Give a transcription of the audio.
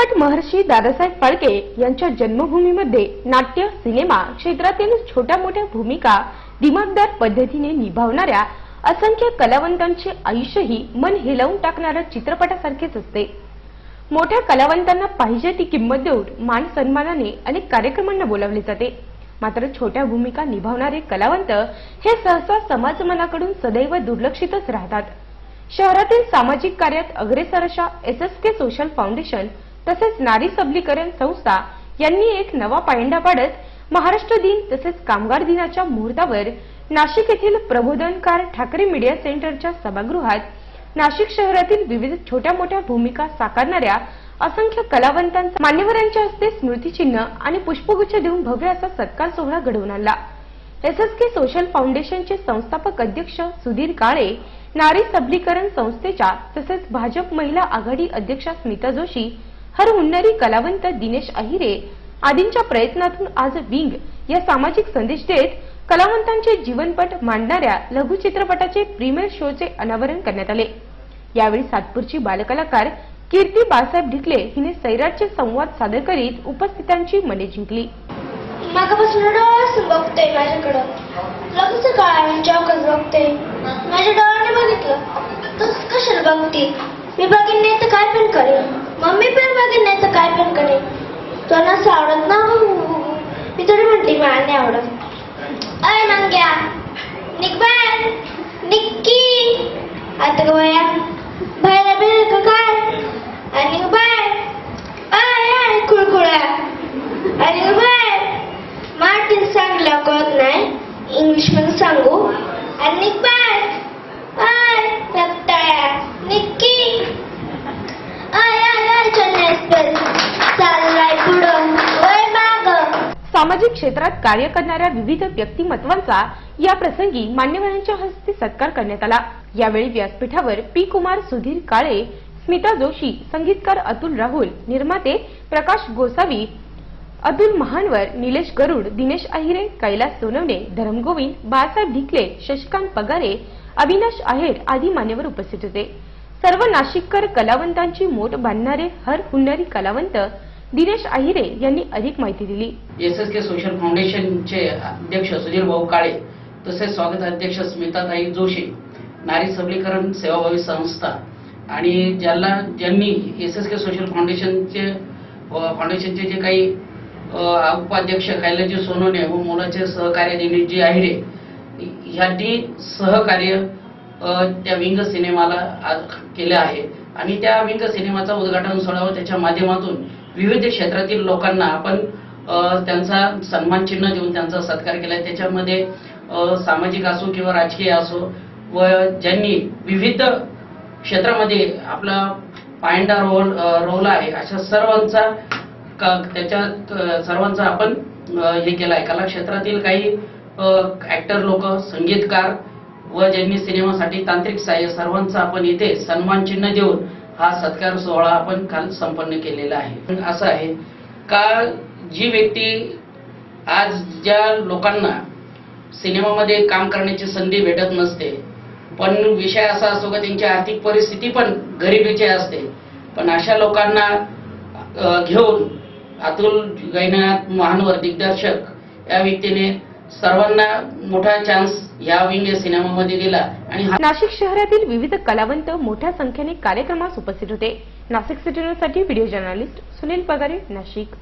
चित्रपट महर्षी दादासाहेब फाळके यांच्या जन्मभूमीमध्ये नाट्य सिनेमा क्षेत्रातील छोट्या मोठ्या भूमिका दिमागदार पद्धतीने निभावणाऱ्या असंख्य कलावंतांचे आयुष्यही मन हेलावून टाकणाऱ्या चित्रपटासारखेच असते. मोठ्या कलावंतांना पाहिजे ती किंमत देऊन मान सन्मानाने अनेक कार्यक्रमांना बोलावले जाते. मात्र छोट्या भूमिका निभावणारे कलावंत हे सहसा समाजमनाकडून सदैव दुर्लक्षितच राहतात. शहरातील सामाजिक कार्यात अग्रेसर अशा S S K social foundation तसेच नारी सबलीकरण संस्था यांनी एक नवा पायंडा पाडत महाराष्ट्र दिन तसेच कामगार दिनाच्या मुहूर्तावर नाशिक येथील प्रबोधनकार ठाकरे मीडिया सेंटरच्या सभागृहात नाशिक शहरातील विविध छोट्या मोठ्या भूमिका साकारणाऱ्या असंख्य कलावंतांचा मान्यवरांच्या हस्ते स्मृतिचिन्ह आणि पुष्पगुच्छ देऊन भव्य असा सत्कार सोहळा घडवून आणला. एस एस के सोशल फाउंडेशनचे संस्थापक अध्यक्ष सुधीर काळे नारी सबलीकरण संस्थेच्या तसेच भाजप महिला आघाडी अध्यक्षा स्मिता जोशी हर कलावंत दिनेश अहिरे आदींच्या प्रयत्नातून आज विंग या सामाजिक संदेश देत कलावंतांचे जीवनपट मांडणाऱ्या लघुचित्रपटाचे प्रीमियर शोचे अनावरण करण्यात आले. यावेळी सातपूरची बालकलाकार कीर्ती बाळासाहेब ढिकले हिने सैराटचे संवाद सादर करीत उपस्थितांची मने जिंकली. मागापासून डोळ्यासून बघते माझ्याकडं. लग्नचं काळ चौकात बघते? माझ्या डोळ्याने बघितलं. तू कशाला बघते? मी बघीन नाही तर काय पण करेन? मम्मी पण बघेन नाही तर काय पण करेन तुला असं आवडत ना? मी थोडी म्हणते मला नाही आवडत. अय नंग्या. निक बाय निक्की आता गोया बया बाहेर बिल का काय आणि बाय आय आय कुळकुळ्या आणि बाय मार्टिन चांगला कळत नाही. इंग्लिशमध्ये सांगू. सामाजिक क्षेत्रात कार्य करणाऱ्या विविध व्यक्तिमत्वांचा या प्रसंगी मान्यवरांच्या हस्ते सत्कार करण्यात आला. यावेळी व्यासपीठावर पी कुमार सुधीर काळे स्मिता जोशी संगीतकार अतुल राहुल निर्माते प्रकाश गोसावी अतुल महानवर निलेश गरुड दिनेश अहिरे कैलास सोनवणे धरमगोविंद बाळासाहेब ढिकले शशिकांत पगारे अविनाश आहेर आदी मान्यवर उपस्थित होते. सर्व नाशिककर कलावंतांची मोठ बांधणारे हर हुन्नरी कलावंत दिनेश अहिरे यांनी अधिक माहिती दिली. एस एस के सोशल फाउंडेशनचे अध्यक्ष सुधीर भाऊ काळे तसेच स्वागत अध्यक्ष स्मिताताई जोशी नारी सबलीकरण सेवाभावी संस्था आणि ज्याला ज्यांनी एस एस के सोशल फाउंडेशनचे फाउंडेशनचे जे काही उपाध्यक्ष कैलाजी सोनोने व मुलाचे सहकार्य दिनेशजी आहिरे ह्यांनी सहकार्य त्या विंग सिनेमाला आज केलं आहे. आणि त्या विंग सिनेमाचा उद्घाटन सोहळा व त्याच्या माध्यमातून विविध क्षेत्रातील लोकांना आपण त्यांचा सन्मान चिन्ह देऊन त्यांचा सत्कार केलाय. त्याच्यामध्ये सामाजिक असो किंवा राजकीय असो व ज्यांनी विविध क्षेत्रामध्ये आपला पायंडा रोल रोल आहे अशा सर्वांचा त्याच्या त्याच्यात सर्वांचा आपण हे केला आहे कला क्षेत्रातील काही ऍक्टर लोक संगीतकार व ज्यांनी सिनेमासाठी तांत्रिक सहाय्य सर्वांचा आपण इथे सन्मान चिन्ह देऊन हा सत्कार सोहळा आपण काल संपन्न केलेला आहे. असं आहे का जी व्यक्ती आज ज्या लोकांना सिनेमामध्ये काम करण्याची संधी भेटत नसते पण विषय असा असतो का त्यांची आर्थिक परिस्थिती पण गरिबीची असते पण अशा लोकांना घेऊन अतुल गैनाथ महानवर दिग्दर्शक या व्यक्तीने सर्वांना मोठा चान्स या विंग या सिनेमामध्ये दिला. आणि नाशिक शहरातील विविध कलावंत मोठ्या संख्येने कार्यक्रमास उपस्थित होते. नाशिक सिटी न्यूजसाठी व्हिडिओ जर्नलिस्ट सुनील पगारे नाशिक.